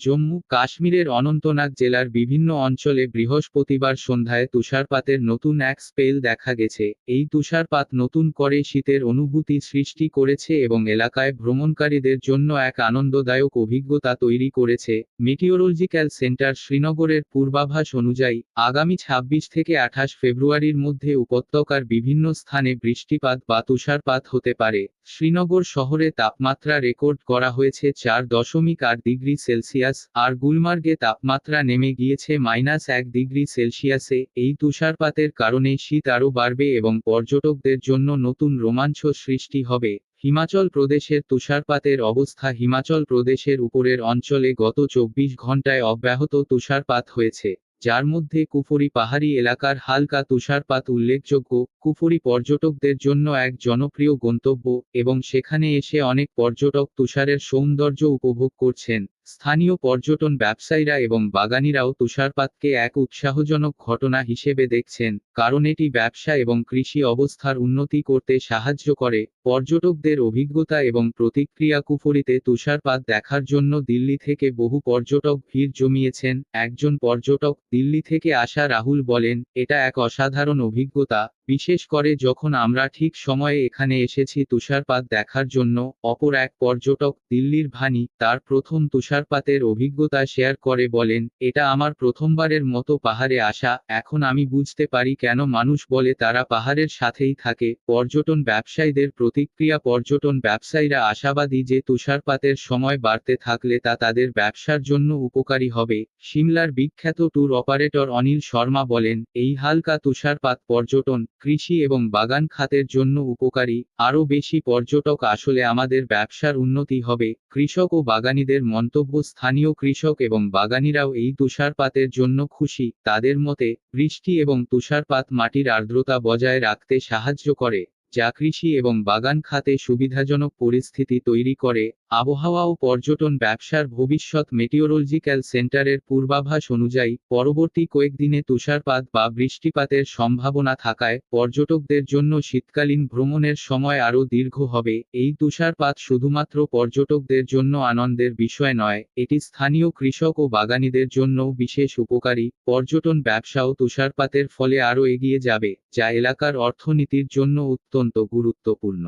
জম্মু কাশ্মীরের অনন্তনাগ জেলার বিভিন্ন অঞ্চলে বৃহস্পতিবার সন্ধ্যায় তুষারপাতের নতুন এক স্পেল দেখা গেছে। এই তুষারপাত নতুন করে শীতের অনুভূতি সৃষ্টি করেছে এবং এলাকায় ভ্রমণকারীদের জন্য এক আনন্দদায়ক অভিজ্ঞতা তৈরি করেছে। মেটিওরোলজিক্যাল সেন্টার শ্রীনগরের পূর্বাভাস অনুযায়ী, আগামী ২৬ থেকে আঠাশ ফেব্রুয়ারির মধ্যে উপত্যকার বিভিন্ন স্থানে বৃষ্টিপাত বা তুষারপাত হতে পারে। শ্রীনগর শহরে তাপমাত্রা রেকর্ড করা হয়েছে চার দশমিক আট ডিগ্রি সেলসিয়াস, আর গুলমার্গে তাপমাত্রা নেমে গিয়েছে মাইনাস এক ডিগ্রি সেলসিয়াসে, এই তুষারপাতের কারণে শীত আরও বাড়বে এবং পর্যটকদের জন্য নতুন রোমাঞ্চ সৃষ্টি হবে। হিমাচল প্রদেশের তুষারপাতের অবস্থা হিমাচল প্রদেশের উপরের অঞ্চলে গত চব্বিশ ঘন্টায় অব্যাহত তুষারপাত হয়েছে। যার মধ্যে কুফরি পাহাড়ি এলাকার হালকা তুষারপাত উল্লেখযোগ্য, কুফরি পর্যটকদের জন্য এক জনপ্রিয় গন্তব্য এবং সেখানে এসে অনেক পর্যটক তুষারের সৌন্দর্য উপভোগ করছেন। স্থানীয় পর্যটন ব্যবসায়ীরা এবং বাগানিরাও তুষারপাতকে এক উৎসাহজনক ঘটনা হিসেবে দেখছেন, কারণ এটি ব্যবসা এবং কৃষি অবস্থার উন্নতি করতে সাহায্য করে। পর্যটকদের অভিজ্ঞতা এবং প্রতিক্রিয়া কুফরিতে তুষারপাত দেখার জন্য দিল্লি থেকে বহু পর্যটক ভিড় জমিয়েছেন। একজন পর্যটক দিল্লি থেকে আসা রাহুল বলেন, এটা এক অসাধারণ অভিজ্ঞতা বিশেষ করে যখন আমরা ঠিক সময়ে এখানে এসেছি তুষারপাত দেখার জন্য, অপর এক পর্যটক দিল্লির ভানি তার প্রথম তুষারপাতের অভিজ্ঞতা শেয়ার করে বলেন, এটা আমার প্রথমবারের মতো পাহাড়ে আসা, এখন আমি বুঝতে পারি কেন মানুষ বলে তারা পাহাড়ের সাথেই থাকে। পর্যটন ব্যবসায়ীদের প্রতিক্রিয়া, পর্যটন ব্যবসায়ীরা আশাবাদী যে তুষারপাতের সময় বাড়তে থাকলে তা তাদের ব্যবসার জন্য উপকারী হবে। সিমলার বিখ্যাত ট্যুর অপারেটর অনিল শর্মা বলেন, এই হালকা তুষারপাত পর্যটন কৃষি এবং বাগান খাতের জন্য উপকারী, আরও বেশি পর্যটক আসলে আমাদের ব্যবসার উন্নতি হবে, কৃষক ও বাগানীদের মন্তব্য স্থানীয় কৃষক এবং বাগানীরাও এই তুষারপাতের জন্য খুশি, তাদের মতে, বৃষ্টি এবং তুষারপাত মাটির আর্দ্রতা বজায় রাখতে সাহায্য করে, যা কৃষি এবং বাগান খাতে সুবিধাজনক পরিস্থিতি তৈরি করে আবহাওয়া ও পর্যটন ব্যবসার ভবিষ্যৎ মেটিওরোলজিক্যাল সেন্টারের পূর্বাভাস অনুযায়ী, পরবর্তী কয়েকদিনে তুষারপাত বা বৃষ্টিপাতের সম্ভাবনা থাকায় পর্যটকদের জন্য শীতকালীন ভ্রমণের সময় আরও দীর্ঘ হবে। এই তুষারপাত শুধুমাত্র পর্যটকদের জন্য আনন্দের বিষয় নয়, এটি স্থানীয় কৃষক ও বাগানীদের জন্যও বিশেষ উপকারী। পর্যটন ব্যবসাও তুষারপাতের ফলে আরও এগিয়ে যাবে, যা এলাকার অর্থনীতির জন্য অত্যন্ত গুরুত্বপূর্ণ।